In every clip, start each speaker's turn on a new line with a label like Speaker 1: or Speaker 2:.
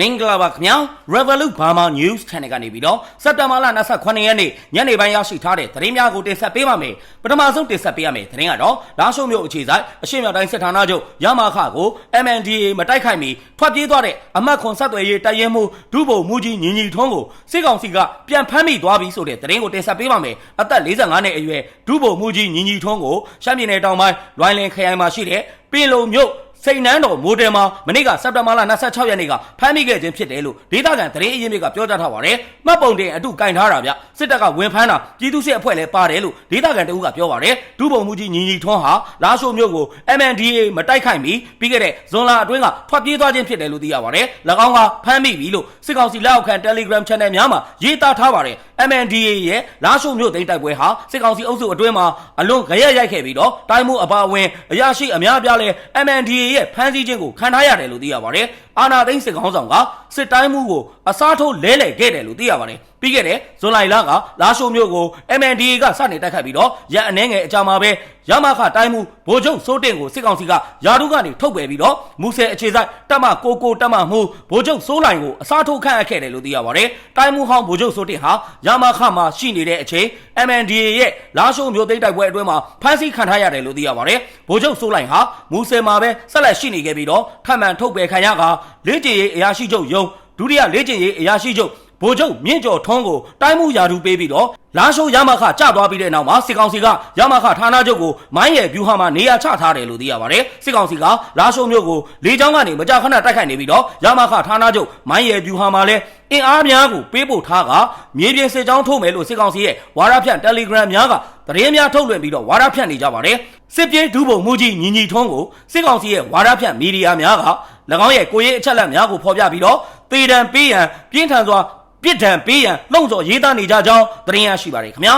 Speaker 1: မင်္ဂလာပါခင်ဗျာ Revolut Burma News Channel ကနေပြီးတော့စက်တဘာလ28ရက်နေ့ညနေပိုင်းရရှိထားတဲ့သတင်းများကိုတင်ဆက်ပေးပါမယ်ပထမဆုံးတင်ဆက်ပေးရမယ်သတင်းကတော့လာရှုံမြို့အခြေဆိုင်အရှေ့မြောက်တိုင်းစစ်ဌာနချုပ်ရမခကို MNDA မတိုက်ခိုက်မီထွက်ပြေးသွားတဲ့အမတ်ခွန်ဆက်သွယ်ရေးတရင်မှုဒုဗိုလ်မူကြီးညီညီထွန်းကိုစစ်ကောင်စီကပြန်ဖမ်းမိသွားပြီဆိုတဲ့သတင်းကိုတင်ဆက်ပေးပါမယ်အသက်45နှစ်အရွယ်ဒုဗိုလ်မူကြီးညီညီထွန်းကိုရှမ်းပြည်နယ်တောင်ပိုင်းလွိုင်းလင်ခရိုင်မှာရှိတဲ့ပြည်လုံမြို့ စိန်နန်းတော်မိုဒယ်မှာမနေ့ကစက်တင်ဘာလ26ရက်နေ့ကဖမ်းမိခဲ့ခြင်းဖြစ်တယ်လို့ဒေသခံသတင်းအရင်းမြစ်ကပြောကြားထားပါတယ်။မှတ်ပုံတင်အတုကင်ထားတာဗျ။စစ်တပ်ကဝင်ဖမ်းတာပြည်သူ့စစ်အဖွဲ့လည်းပါတယ်လို့ဒေသခံတအုပ်ကပြောပါတယ်။ဒုဗိုလ်မှူးကြီးညီညီထွန်းဟာလာရှိုမြို့ကို MNDA မတိုက်ခိုက်မီပြီးခဲ့တဲ့ဇွန်လအတွင်းကထွက်ပြေးသွားခြင်းဖြစ်တယ်လို့သိရပါတယ်။၎င်းကဖမ်းမိပြီလို့စစ်ကောင်စီလက်အောက်ခံ Telegram Channel များမှာရေးသားထားပါတယ်။ MNDA ရဲ့လာရှိုမြို့သိမ်းတိုက်ပွဲဟာစစ်ကောင်စီအုပ်စုအတွင်းမှာအလွန်ကြရက်ရိုက်ခဲ့ပြီးတော့တိုင်းမှုအပါအဝင်အရာရှိအများအပြားလဲ MNDA ရဲ့ဖမ်းဆီးခြင်းကိုခံထားရတယ်လို့သိရပါတယ်။အာနာသိန်းစစ်ကောင်ဆောင်ကစစ်တိုင်းမှုကိုအစားထိုးလဲလှယ်ခဲ့တယ်လို့သိရပါတယ်။ ပြီးခဲ့တဲ့ဇွန်လလကလာရှိုမြို့ကို MNDA ကစတင်တိုက်ခတ်ပြီးတော့ရန်အနေငယ်အကြမှာပဲရမခတိုင်းမှုဗိုလ်ချုပ်စိုးတင်ကိုစစ်ကောင်စီကယာရုကနေထုတ်ပယ်ပြီးတော့မူဆယ်အခြေဆိုင်တပ်မကိုကိုတပ်မမှုဗိုလ်ချုပ်စိုးလိုင်ကိုအစားထိုးခန့်အပ်ခဲ့တယ်လို့သိရပါတယ်။တိုင်းမှုဟောင်းဗိုလ်ချုပ်စိုးတင်ဟာရမခမှာရှိနေတဲ့အချိန် MNDA ရဲ့လာရှိုမြို့သိမ်းတိုက်ပွဲအတွင်းမှာဖမ်းဆီးခံထားရတယ်လို့သိရပါတယ်။ဗိုလ်ချုပ်စိုးလိုင်ဟာမူဆယ်မှာပဲဆက်လက်ရှိနေခဲ့ပြီးတော့ထပ်မံထုတ်ပယ်ခံရကလေ့ကျင့်ရေးအရာရှိချုပ်ယုံဒုတိယလေ့ကျင့်ရေးအရာရှိချုပ် ဗိုလ်ချုပ်မြင့်ကျော်ထွန်းကိုတိုင်းမှုယာတူပေးပြီးတော့လာရှိုးရမခကြသွားပြီးတဲ့နောက်မှာစစ်ကောင်စီကရမခဌာနချုပ်ကိုမိုင်းရယ်ဗျူဟာမှာနေရာချထားတယ်လို့သိရပါတယ်စစ်ကောင်စီကလာရှိုးမြို့ကိုလေကြောင်းကနေမကြာခဏတိုက်ခိုက်နေပြီးတော့ရမခဌာနချုပ်မိုင်းရယ်ဗျူဟာမှာလည်းအင်အားများကိုပေးပို့ထားကမြေပြင်စစ်ကြောင်းထုတ်မယ်လို့စစ်ကောင်စီရဲ့ဝါရဖြန့် Telegram များကသတင်းများထုတ်လွှင့်ပြီးတော့ဝါရဖြန့်နေကြပါတယ်စစ်ပြေးဒုဗိုလ်မှူးကြီးညီညီထွန်းကိုစစ်ကောင်စီရဲ့ဝါရဖြန့်မီဒီယာများက၎င်းရဲ့ကိုရေးအချက်အလက်များကိုဖော်ပြပြီးတော့တေတံပေးရန်ပြင်းထန်စွာ ပြစ်ဒဏ်ပေးရန်လှုံ့ဆော်ရေးသားနေကြကြောင်းသတင်းရရှိပါတယ်ခင်ဗျာ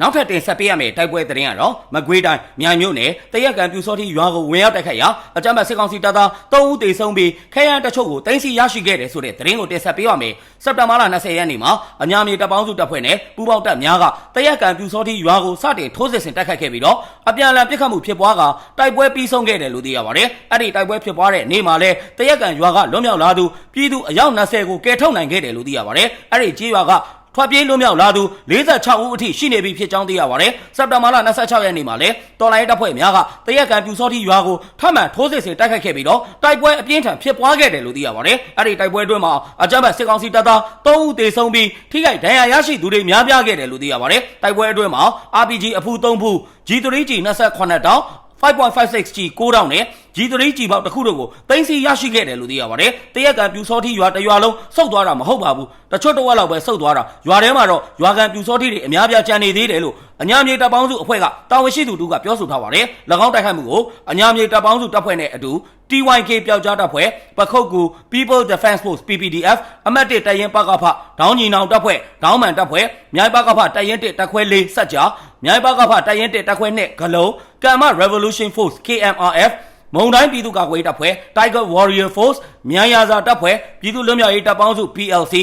Speaker 1: နောက်ထပ်တင်ဆက်ပေးရမယ့်တိုက်ပွဲသတင်းကတော့မကွေးတိုင်းမြိုင်မြို့နယ်တရက်ကံပြူစောတိရွာကိုဝင်ရောက်တိုက်ခိုက်ရာအကြမ်းဖက်စစ်ကောင်စီတပ်သား၃ဦးသေဆုံးပြီးခဲယမ်းတချို့ကိုတင်စီရရှိခဲ့တယ်ဆိုတဲ့သတင်းကိုတင်ဆက်ပေးပါမယ်စက်တဘာလ20ရက်နေ့မှာအညာမြေတပ်ပေါင်းစုတပ်ဖွဲ့နဲ့ပူးပေါင်းတပ်များကတရက်ကံပြူစောတိရွာကိုစတင်ထိုးစစ်ဆင်တိုက်ခိုက်ခဲ့ပြီးတော့အပြန်အလှန်ပစ်ခတ်မှုဖြစ်ပွားကတိုက်ပွဲပြီးဆုံးခဲ့တယ်လို့သိရပါတယ်အဲ့ဒီတိုက်ပွဲဖြစ်ပွားတဲ့နေ့မှာလဲတရက်ကံရွာကလွတ်မြောက်လာသူပြည်သူအယောက်20ကိုကယ်ထုတ်နိုင်ခဲ့တယ်လို့သိရပါတယ်အဲ့ဒီကြေးရွာက ထွက်ပြေးလွတ်မြောက်လာသူ46ဦးအထိရှိနေပြီဖြစ်ကြောင်းသိရပါတယ်။စက်တဘာလ26ရက်နေ့မှာလဲတော်လိုင်းတပ်ဖွဲ့များကတရက်ကံပြူစောတိရွာကိုထပ်မံထိုးစစ်ဆင်တိုက်ခိုက်ခဲ့ပြီးတော့တိုက်ပွဲအပြင်းထန်ဖြစ်ပွားခဲ့တယ်လို့သိရပါတယ်။အဲ့ဒီတိုက်ပွဲအတွင်းမှာအကြမ်းဖက်စစ်ကောင်စီတပ်သား3ဦးသေဆုံးပြီးထိခိုက်ဒဏ်ရာရရှိသူတွေများပြားခဲ့တယ်လို့သိရပါတယ်။တိုက်ပွဲအတွင်းမှာ RPG အဖူ3ဖူ G3G 28တောင် 5.56G 6တောင်းနဲ့ G3G ပေါက်တစ်ခုတို့ကိုတင်စီရရှိခဲ့တယ်လို့သိရပါတယ်။တရက်ကံပြူစောတိရွာတရွာလုံးစုပ်သွားတာမဟုတ်ပါဘူး။တချို့တော့လောက်ပဲစုပ်သွားတာရွာထဲမှာတော့ရွာကံပြူစောတိတွေအများပြားကျန်နေသေးတယ်လို့အညာမြေတပ်ပေါင်းစုအဖွဲ့ကတာဝန်ရှိသူတို့ကပြောဆိုထားပါတယ်။၎င်းတိုက်ခိုက်မှုကိုအညာမြေတပ်ပေါင်းစုတပ်ဖွဲ့နဲ့အတူ TYK ပျောက်ကြားတပ်ဖွဲ့ပခုတ်ကူ People Defense Force PPDF အမတ်1တပ်ရင်းပကဖဒေါင်းညီနောင်တပ်ဖွဲ့ဒေါင်းမန်တပ်ဖွဲ့မြိုင်ပကဖတပ်ရင်း1တပ်ခွဲ4စက်ကြာ မြိုင်ပကဖတပ်ရင်း1တပ်ခွဲ2ဂလုံးကမ္မ Revolution Force KMRF မုံတိုင်းပြည်သူ့ကာကွယ်ရေးတပ်ဖွဲ့ Tiger Warrior Force မြန်ရာဇာတပ်ဖွဲ့ပြည်သူ့လွတ်မြောက်ရေးတပ်ပေါင်းစု PLC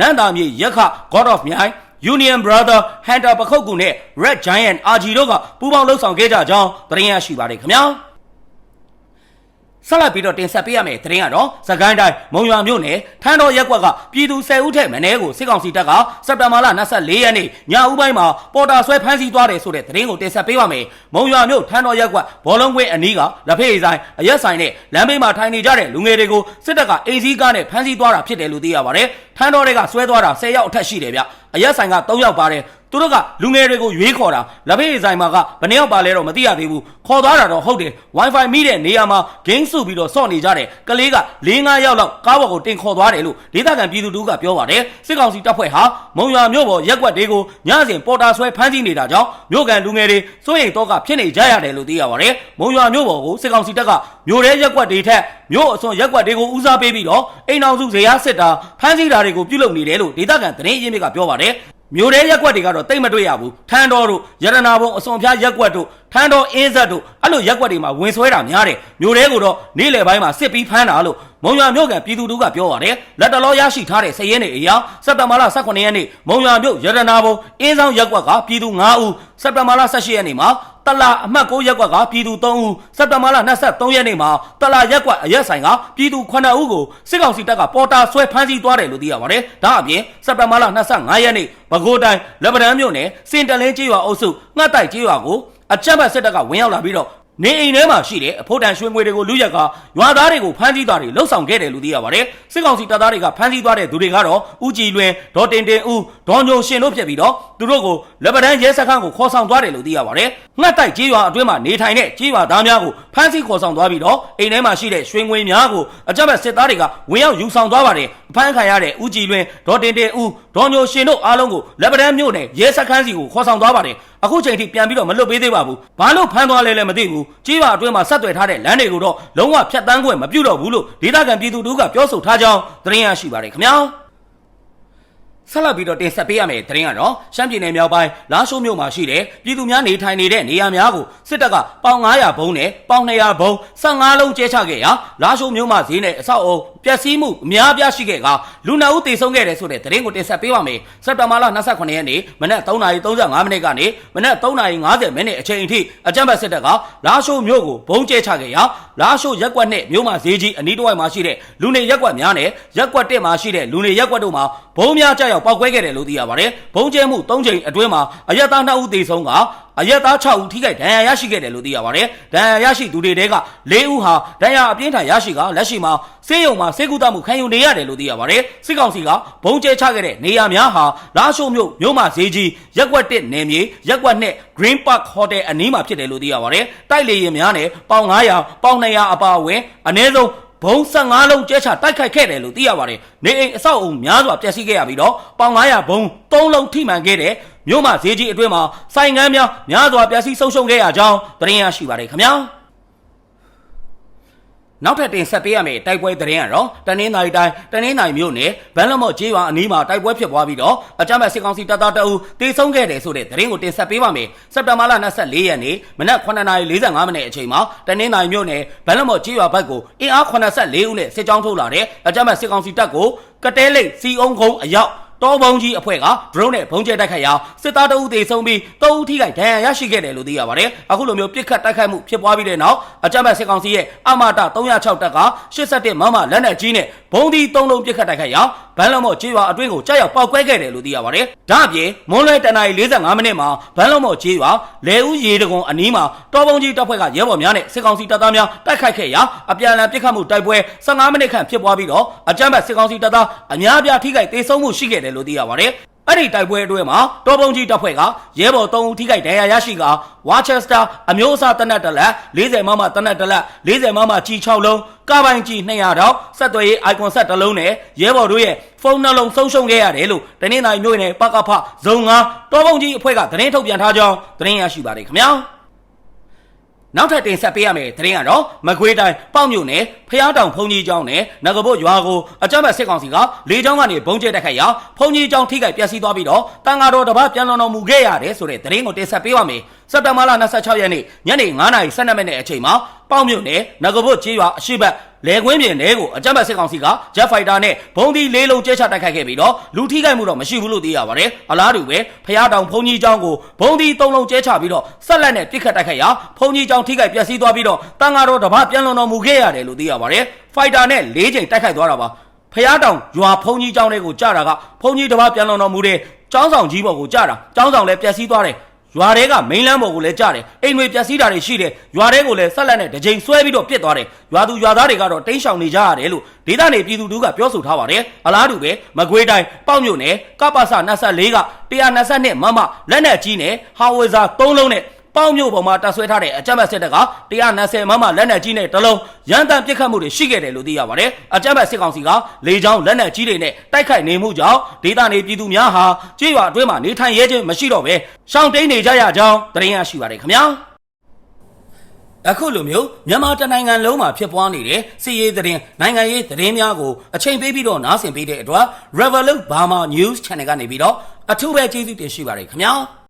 Speaker 1: နန္တာမြေရက်ခ God of မြိုင် Union Brother Hunter ပခုတ်ကူနဲ့ Red Giant RG တို့ကပူးပေါင်းလှုပ်ဆောင်ခဲ့ကြကြောင်းသတင်းရရှိပါတယ်ခင်ဗျာ ဆက်လက်ပြီးတော့တင်ဆက်ပေးရမယ့်သတင်းကတော့စကိုင်းတိုင်းမုံရွာမြို့နယ်ထန်းတော်ရက်ကွက်ကပြည်သူ10ဦးထက်မနည်းကိုစစ်ကောင်စီတပ်ကစက်တဘာလ24ရက်နေ့ညဦးပိုင်းမှာပေါ်တာဆွဲဖမ်းဆီးသွားတယ်ဆိုတဲ့သတင်းကိုတင်ဆက်ပေးပါမယ်။မုံရွာမြို့ထန်းတော်ရက်ကွက်ဘောလုံးကွင်းအနီးကလက်ဖေးဆိုင်အရက်ဆိုင်နဲ့လမ်းဘေးမှာထိုင်နေကြတဲ့လူငယ်တွေကိုစစ်တပ်ကအိမ်စည်းကားနဲ့ဖမ်းဆီးသွားတာဖြစ်တယ်လို့သိရပါတယ်။ထန်းတော်တွေကဆွဲသွားတာ10ယောက်အထက်ရှိတယ်ဗျ။အရက်ဆိုင်က3ယောက်ပါတယ် သူတို့ကလူငယ်တွေကိုရွေးခေါ်တာလက်ဖေးဆိုင်မှာကဘယ်နှယောက်ပါလဲတော့မသိရသေးဘူးခေါ်သွားတာတော့ဟုတ်တယ် wifi မိတဲ့နေရာမှာဂိမ်းစုပြီးတော့စော့နေကြတယ်ကလေးက၄၅ယောက်လောက်ကားပေါ်ကိုတင်ခေါ်သွားတယ်လို့ဒေသခံပြည်သူတို့ကပြောပါတယ်စစ်ကောင်စီတပ်ဖွဲ့ဟာမုံရွာမြို့ပေါ်ရက်ကွက်တွေကိုညစဉ်ပေါ်တာဆွဲဖမ်းဆီးနေတာကြောင့်မြို့ကန်လူငယ်တွေစိုးရိမ်တော့ကဖြစ်နေကြရတယ်လို့သိရပါတယ်မုံရွာမြို့ပေါ်ကိုစစ်ကောင်စီတပ်ကမြို့ရဲရက်ကွက်တွေထက်မြို့အစွန်ရက်ကွက်တွေကိုဦးစားပေးပြီးတော့အိမ်အောင်စုဇေယျစစ်တာဖမ်းဆီးတာတွေကိုပြုလုပ်နေတယ်လို့ဒေသခံသတင်းရင်းမြစ်ကပြောပါတယ် မြို့ရဲရက်ကွက်တွေကတော့တိတ်မတွေ့ရဘူးထန်းတော်တို့ရတနာဘုံအစွန်ဖျားရက်ကွက်တို့ထန်းတော်အင်းဆက်တို့အဲ့လိုရက်ကွက်တွေမှာဝင်ဆွဲတာများတယ်မြို့ရဲကိုတော့နေ့လယ်ပိုင်းမှာစစ်ပြီးဖမ်းတာလို့မုံရွာမြို့ကပြည်သူတို့ကပြောပါတယ်လက်တလောရရှိထားတဲ့စည်ရင်းတွေအရာစက်တဘာလ18ရက်နေ့မုံရွာမြို့ရတနာဘုံအင်းဆောင်ရက်ကွက်ကပြည်သူ9ဦးစက်တဘာလ18ရက်နေ့မှာ တလာအမှတ်6ရက်ကွက်ကပြည်သူ3ဦးစက်တဘာလ23ရက်နေ့မှာတလာရက်ကွက်အရက်ဆိုင်ကပြည်သူ9ဦးကိုစစ်ကောင်စီတပ်ကပေါ်တာဆွဲဖမ်းဆီးသွားတယ်လို့သိရပါတယ်။ဒါအပြင်စက်တဘာလ25ရက်နေ့ပဲခူးတိုင်းလက်ပံမြို့နယ်စင်တလင်းကျေးရွာအုပ်စုငှက်တိုက်ကျေးရွာကိုအကြမ်းဖက်စစ်တပ်ကဝင်ရောက်လာပြီးတော့ နေအိမ်ထဲမှာရှိတဲ့အဖို့တန်ရွှေငွေတွေကိုလူရက်ကရွာသားတွေကိုဖမ်းဆီးသွားတယ်လှုပ်ဆောင်ခဲ့တယ်လို့သိရပါတယ်စစ်ကောင်စီတပ်သားတွေကဖမ်းဆီးသွားတဲ့သူတွေကတော့ဦးကြည်လွင်ဒေါ်တင်တင်ဦးဒေါ်ညိုရှင်တို့ဖြစ်ပြီးတော့သူတို့ကိုလက်ပံရဲစခန်းကိုခေါ်ဆောင်သွားတယ်လို့သိရပါတယ်ငှက်တိုက်ကြေးရွာအတွင်းမှာနေထိုင်တဲ့ကြေးရွာသားများကိုဖမ်းဆီးခေါ်ဆောင်သွားပြီးတော့အိမ်ထဲမှာရှိတဲ့ရွှေငွေများကိုအကြမ်းဖက်စစ်သားတွေကဝင်ရောက်ယူဆောင်သွားပါတယ်ဖမ်းခံရတဲ့ဦးကြည်လွင်ဒေါ်တင်တင်ဦး ဒေါ်ညိုရှင်တို့အားလုံးကိုလက်ပံမြို့နယ်ရဲစခန်းစီကိုခေါ်ဆောင်သွားပါတယ်အခုချိန်ထိပြန်ပြီးတော့မလွတ်ပေးသေးပါဘူးဘာလို့ဖမ်းသွားလဲလည်းမသိဘူးကြေးရွာအတွင်းမှာဆက်သွယ်ထားတဲ့လမ်းတွေကိုတော့လုံးဝဖြတ်တန်းခွင့်မပြုတော့ဘူးလို့ဒေသခံပြည်သူတို့ကပြောဆိုထားကြောင်းသတင်းရရှိပါတယ်ခင်ဗျာ ဆက်လက်ပြီးတော့တင်ဆက်ပေးရမယ့်သတင်းကတော့ရှမ်းပြည်နယ်မြောက်ပိုင်းလာရှိုးမြို့မှာရှိတဲ့ပြည်သူများနေထိုင်နေတဲ့နေရာများကိုစစ်တပ်ကပေါင်900ဘုံနဲ့ပေါင်200ဘုံ15လုံးကျဲချခဲ့ရာလာရှိုးမြို့မှာဈေးနဲ့အဆောက်အုံပျက်စီးမှုအများအပြားရှိခဲ့ကလူနာဦးတေဆုံးခဲ့တယ်ဆိုတဲ့သတင်းကိုတင်ဆက်ပေးပါမယ်စက်တဘာလ29ရက်နေ့မနက်3:35မိနစ်ကနေမနက်3:50မိနစ်အချိန်အထိအကြမ်းဖက်စစ်တပ်ကလာရှိုးမြို့ကိုဘုံကျဲချခဲ့ရာလာရှိုးရက်ကွက်နဲ့မြို့မှာဈေးကြီးအနီးတစ်ဝိုက်မှာရှိတဲ့လူနေရက်ကွက်များနဲ့ရက်ကွက်တစ်မှာရှိတဲ့လူနေရက်ကွက်တို့မှာဘုံများကြောက်ရောက်ပောက်ကွဲခဲ့တယ်လို့သိရပါတယ်ဘုံကျဲမှု၃ချိန်အတွင်းမှာအရက်သား2ဦးသေဆုံးကအရက်သား6ဦးထိခိုက်ဒဏ်ရာရရှိခဲ့တယ်လို့သိရပါတယ်။ဒဏ်ရာရရှိသူတွေတဲက၄ဦးဟာဒဏ်ရာအပြင်းထန်ရရှိကလက်ရှိမှာဆေးရုံမှာဆေးကုသမှုခံယူနေရတယ်လို့သိရပါတယ်။စစ်ကောင်စီကဘုံကျဲချခဲ့တဲ့နေရာများဟာလာရှိုးမြို့မြို့မှာဈေးကြီးရက်ကွက်1နယ်မြေရက်ကွက်2 Green Park Hotel အနီးမှာဖြစ်တယ်လို့သိရပါတယ်။တိုက်လေရင်များနဲ့ပေါင်900ပေါင်200အပါအဝင်အနည်းဆုံး ဘုံ15လုံးကျဲချတိုက်ခိုက်ခဲ့တယ်လို့သိရပါတယ်။နေအိမ်အဆောက်အုံများစွာပျက်စီးခဲ့ရပြီးတော့ပေါင်900ဘုံ3လုံးထိမှန်ခဲ့တဲ့မြို့မှာဈေးကြီးအတွင်းမှာဆိုင်ငန်းများများစွာပျက်စီးဆုံးရှုံးခဲ့ရကြောင်းသတင်းရရှိပါတယ်ခင်ဗျာ။ နောက်ထပ်တင်ဆက်ပေးရမယ့်တိုက်ပွဲသတင်းကတော့တနင်္သာရီတိုင်းတနင်္သာရီမြို့နယ်ဗန်လမော့ကျေးရွာအနီးမှာတိုက်ပွဲဖြစ်ပွားပြီးတော့အကြမ်းဖက်စစ်ကောင်စီတပ်သားတအုပ်တေဆုံးခဲ့တယ်ဆိုတဲ့သတင်းကိုတင်ဆက်ပေးပါမယ်။စက်တဘာလ24ရက်နေ့မနက်9:45မိနစ်အချိန်မှာတနင်္သာရီမြို့နယ်ဗန်လမော့ကျေးရွာဘက်ကိုအင်အား84ဦးနဲ့စစ်ကြောင်းထုတ်လာတဲ့အကြမ်းဖက်စစ်ကောင်စီတပ်ကိုကတဲလိတ်စီအုံကုန်းအရောက် တောဘုံကြီးအဖွဲ့က drone နဲ့ဘုံကျဲတိုက်ခိုက်ရာစစ်သားတအုပ်သေဆုံးပြီးတအုပ်ထိခိုက်ဒဏ်ရာရရှိခဲ့တယ်လို့သိရပါတယ်။အခုလိုမျိုးပြစ်ခတ်တိုက်ခိုက်မှုဖြစ်ပွားပြီးတဲ့နောက်အကြမ်းဖက်စစ်ကောင်စီရဲ့အမတာ306တပ်က87မမလက်နက်ကြီးနဲ့ ဘုံဒီ3လုံးပြစ်ခတ်တိုက်ခိုက်ရာဘန်လမော့ကျေးရွာအတွင်းကိုကြားရောက်ပောက်ကွဲခဲ့တယ်လို့သိရပါတယ်။ဒါ့အပြင်မွန်းလွဲတနာရီ45မိနစ်မှာဘန်လမော့ကျေးရွာလဲဦးရေတကွန်အနီးမှာတောဘုံကြီးတပ်ဖွဲ့ကရဲဘော်များနဲ့စစ်ကောင်စီတပ်သားများတိုက်ခိုက်ခဲ့ရာအပြန်အလှန်ပစ်ခတ်မှုတိုက်ပွဲ15မိနစ်ခန့်ဖြစ်ပွားပြီးတော့အကြမ်းဖက်စစ်ကောင်စီတပ်သားအများအပြားထိခိုက်ဒေဆုံးမှုရှိခဲ့တယ်လို့သိရပါတယ်။ အဲ့ဒီတိုက်ပွဲအတွင်းမှာတော်ပုံကြီးတပ်ဖွဲ့ကရဲဘော်3ဦးထိခိုက်ဒဏ်ရာရရှိကဝါချက်စတာအမျိုးအစားတနက်တလက်40မမတနက်တလက်40မမကြီး6လုံးကားပိုင်ကြီး200တောက်ဆက်သွယ်ရေး icon ဆက်တစ်လုံးနဲ့ရဲဘော်တို့ရဲ့ဖုန်းနှလုံးဆုံးရှုံးခဲ့ရတယ်လို့တနင်္လာရီမြို့နယ်ပကဖဇုံ9တော်ပုံကြီးအဖွဲ့ကသတင်းထုတ်ပြန်ထားကြောင်းသတင်းရရှိပါတယ်ခင်ဗျာ နောက်ထပ်တင်ဆက်ပေးရမယ့်သတင်းကတော့မကွေးတိုင်းပေါ့မြို့နယ်ဖျားတောင်ဖုန်ကြီးကျောင်းနဲ့နဂဘုတ်ရွာကိုအကြမ်းဖက်စစ်ကောင်စီကလေကြောင်းကနေဘုံကျဲတက်ခိုက်ရာဖုန်ကြီးကျောင်းထိခိုက်ပျက်စီးသွားပြီးတော့တန်ဃာတော်တစ်ပါးပြန်လွန်တော်မူခဲ့ရတယ်ဆိုတဲ့သတင်းကိုတင်ဆက်ပေးပါမယ်စက်တဘာလ26ရက်နေ့ညနေ9:12မိနစ်အချိန်မှာပေါ့မြို့နယ်နဂဘုတ်ကျေးရွာအရှိတ် လေကွင်းပြင်ထဲကိုအကြမ်းဖက်စစ်ကောင်စီကဂျက်ဖိုက်တာနဲ့ဘုံဒီလေးလုံးကျဲချတိုက်ခိုက်ခဲ့ပြီးတော့လူထိခိုက်မှုတော့မရှိဘူးလို့သိရပါတယ်။အလားတူပဲဖျားတောင်ဘုံကြီးကျောင်းကိုဘုံဒီသုံးလုံးကျဲချပြီးတော့ဆက်လက်နဲ့ပြစ်ခတ်တိုက်ခိုက်ရာဘုံကြီးကျောင်းထိခိုက်ပျက်စီးသွားပြီးတော့တန်ဃာတော်တပပြန်လွန်တော်မူခဲ့ရတယ်လို့သိရပါတယ်။ဖိုက်တာနဲ့၄ချိန်တိုက်ခိုက်သွားတာပါ။ဖျားတောင်ရွာဖုံကြီးကျောင်းတွေကိုကြာတာကဖုံကြီးတပပြန်လွန်တော်မူတဲ့ကျောင်းဆောင်ကြီးဘော်ကိုကြာတာကျောင်းဆောင်လည်းပျက်စီးသွားတယ် ရွာတွေကမိန်းလန်းပေါ်ကိုလည်းကြားတယ်အိမ်တွေပျက်စီးတာတွေရှိတယ်ရွာတွေကိုလည်းဆက်လက်နဲ့တစ်ကြိမ်ဆွဲပြီးတော့ပြစ်သွားတယ်ရွာသူရွာသားတွေကတော့တိမ်းရှောင်နေကြရတယ်လို့ဒေသနေပြည်သူတို့ကပြောဆိုထားပါတယ်အလားတူပဲမကွေးတိုင်းပေါ့မြို့နယ်ကပ္ပစ24က122မမလက်နက်ကြီးနဲ့ဟာဝေဇာ3လုံးနဲ့ ပေါင်းမြို့ပေါ်မှာတပ်ဆွဲထားတဲ့အကြမ်းဖက်စစ်တပ်က120မမလက်နက်ကြီးနဲ့တလုံးရန်တမ်းပစ်ခတ်မှုတွေရှိခဲ့တယ်လို့သိရပါတယ်။အကြမ်းဖက်စစ်ကောင်စီကလေကြောင်းလက်နက်ကြီးတွေနဲ့တိုက်ခိုက်နေမှုကြောင့်ဒေသနေပြည်သူများဟာကြေးရွာအတွင်းမှာနေထိုင်ရဲခြင်းမရှိတော့ပဲရှောင်တိန်နေကြရကြောင်းသတင်းရရှိပါတယ်ခင်ဗျာ။အခုလိုမျိုးမြန်မာတနိုင်ငံလုံးမှာဖြစ်ပွားနေတဲ့စီးရေးသတင်းနိုင်ငံရေးသတင်းများကိုအချိန်ပေးပြီးတော့နားဆင်ပေးတဲ့အတွက် Revolut Burma News Channel ကနေပြီးတော့အထူးပဲကျေးဇူးတင်ရှိပါတယ်ခင်ဗျာ။